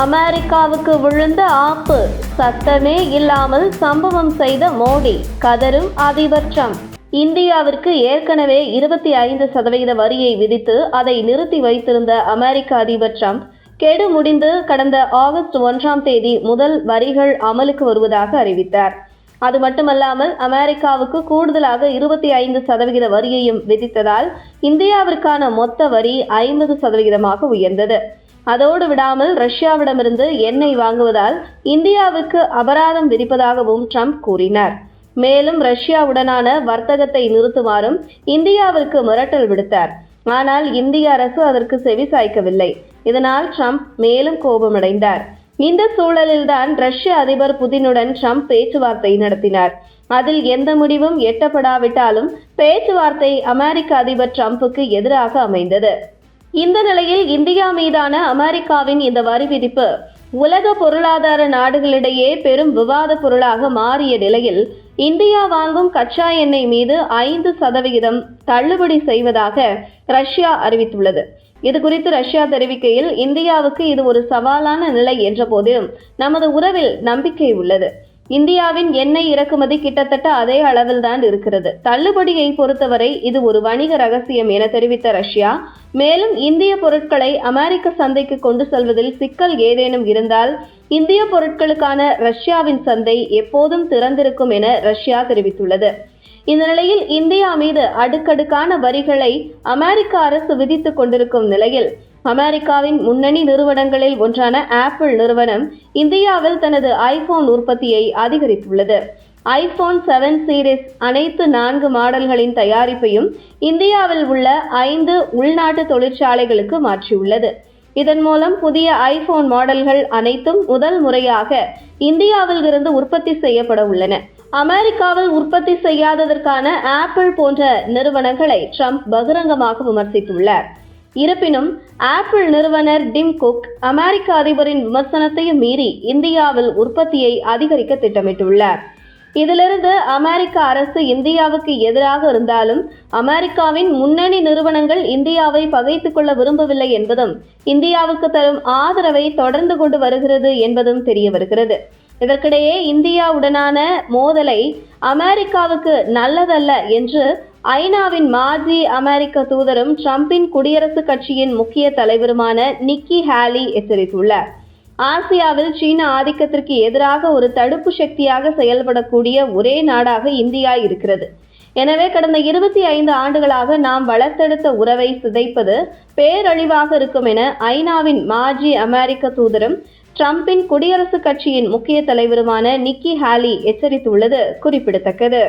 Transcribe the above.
அமெரிக்காவுக்கு விழுந்த ஆப்பு. சத்தமே இல்லாமல் சம்பவம் செய்த மோடி கதரும் அதிபர் ட்ரம்ப். இந்தியாவிற்கு ஏற்கனவே இருபத்தி ஐந்து சதவிகித வரியை விதித்து அதை நிறுத்தி வைத்திருந்த அமெரிக்க அதிபர் ட்ரம்ப் கெடு முடிந்து கடந்த ஆகஸ்ட் ஒன்றாம் தேதி முதல் வரிகள் அமலுக்கு வருவதாக அறிவித்தார். அது மட்டுமல்லாமல் அமெரிக்காவுக்கு கூடுதலாக இருபத்தி ஐந்து சதவிகித வரியையும் விதித்ததால் இந்தியாவிற்கான மொத்த வரி ஐம்பது சதவிகிதமாக உயர்ந்தது. அதோடு விடாமல் ரஷ்யாவிடமிருந்து எண்ணெய் வாங்குவதால் இந்தியாவுக்கு அபராதம் விதிப்பதாகவும் ட்ரம்ப் கூறினார். மேலும் ரஷ்யாவுடனான வர்த்தகத்தை நிறுத்துமாறும் இந்தியாவிற்கு மிரட்டல் விடுத்தார். ஆனால் இந்திய அரசு அதற்கு செவிசாய்க்கவில்லை இதனால் ட்ரம்ப் மேலும் கோபமடைந்தார். இந்த சூழலில்தான் ரஷ்ய அதிபர் புதினுடன் ட்ரம்ப் பேச்சுவார்த்தை நடத்தினார். அதில் எந்த முடிவும் எட்டப்படாவிட்டாலும் பேச்சுவார்த்தை அமெரிக்க அதிபர் ட்ரம்புக்கு எதிராக அமைந்தது. இந்த நிலையில் இந்தியா மீதான அமெரிக்காவின் இந்த வரி விதிப்பு உலக பொருளாதார நாடுகளிடையே பெரும் விவாத பொருளாக மாறிய நிலையில் இந்தியா வாங்கும் கச்சா எண்ணெய் மீது ஐந்து சதவிகிதம் தள்ளுபடி செய்வதாக ரஷ்யா அறிவித்துள்ளது. இது குறித்து ரஷ்யா தெரிவிக்கையில் இந்தியாவுக்கு இது ஒரு சவாலான நிலை என்ற போதிலும் நமது உறவில் நம்பிக்கை உள்ளது. இந்தியாவின் எண்ணெய் இறக்குமதி கிட்டத்தட்ட அதே அளவில்தான் இருக்கிறது. தள்ளுபடியை பொறுத்தவரை இது ஒரு வணிக ரகசியம் என தெரிவித்த ரஷ்யா மேலும் இந்திய பொருட்களை அமெரிக்க சந்தைக்கு கொண்டு செல்வதில் சிக்கல் ஏதேனும் இருந்தால் இந்திய பொருட்களுக்கான ரஷ்யாவின் சந்தை எப்போதும் திறந்திருக்கும் என ரஷ்யா தெரிவித்துள்ளது. இந்த நிலையில் இந்தியா மீது அடுக்கடுக்கான வரிகளை அமெரிக்க அரசு விதித்துக் கொண்டிருக்கும் நிலையில் அமெரிக்காவின் முன்னணி நிறுவனங்களில் ஒன்றான ஆப்பிள் நிறுவனம் இந்தியாவில் தனது ஐபோன் உற்பத்தியை அதிகரித்துள்ளது. ஐபோன் செவன் சீரிஸ் அனைத்து நான்கு மாடல்களின் தயாரிப்பையும் இந்தியாவில் உள்ள ஐந்து உள்நாட்டு தொழிற்சாலைகளுக்கு மாற்றியுள்ளது. இதன் மூலம் புதிய ஐபோன் மாடல்கள் அனைத்தும் முதல் முறையாக இந்தியாவில் இருந்து உற்பத்தி செய்யப்பட உள்ளன. அமெரிக்காவில் உற்பத்தி செய்யாததற்கான ஆப்பிள் போன்ற நிறுவனங்களை ட்ரம்ப் பகிரங்கமாக விமர்சித்துள்ளார். இருப்பினும் ஆப்பிள் நிறுவனர் டிம் குக் அமெரிக்க அதிபரின் விமர்சனத்தையும் மீறி இந்தியாவில் உற்பத்தியை அதிகரிக்க திட்டமிட்டுள்ளார். இதிலிருந்து அமெரிக்க அரசு இந்தியாவுக்கு எதிராக இருந்தாலும் அமெரிக்காவின் முன்னணி நிறுவனங்கள் இந்தியாவை பகைத்துக் கொள்ள விரும்பவில்லை என்பதும் இந்தியாவுக்கு தரும் ஆதரவை தொடர்ந்து கொண்டு வருகிறது என்பதும் தெரிய வருகிறது. இதற்கிடையே இந்தியாவுடனான மோதலை அமெரிக்காவுக்கு நல்லதல்ல என்று ஐநாவின் மாஜி அமெரிக்க தூதரும் ட்ரம்பின் குடியரசுக் கட்சியின் முக்கிய தலைவருமான நிக்கி ஹேலி எச்சரித்துள்ளார். ஆசியாவில் சீன ஆதிக்கத்திற்கு எதிராக ஒரு தடுப்பு சக்தியாக செயல்படக்கூடிய ஒரே நாடாக இந்தியா இருக்கிறது. எனவே கடந்த இருபத்தி ஐந்து ஆண்டுகளாக நாம் வளர்த்தெடுத்த உறவை சிதைப்பது பேரழிவாக இருக்கும் என ஐநாவின் மாஜி அமெரிக்க தூதரும் ட்ரம்பின் குடியரசுக் கட்சியின் முக்கிய தலைவருமான நிக்கி ஹாலி எச்சரித்துள்ளது குறிப்பிடத்தக்கது.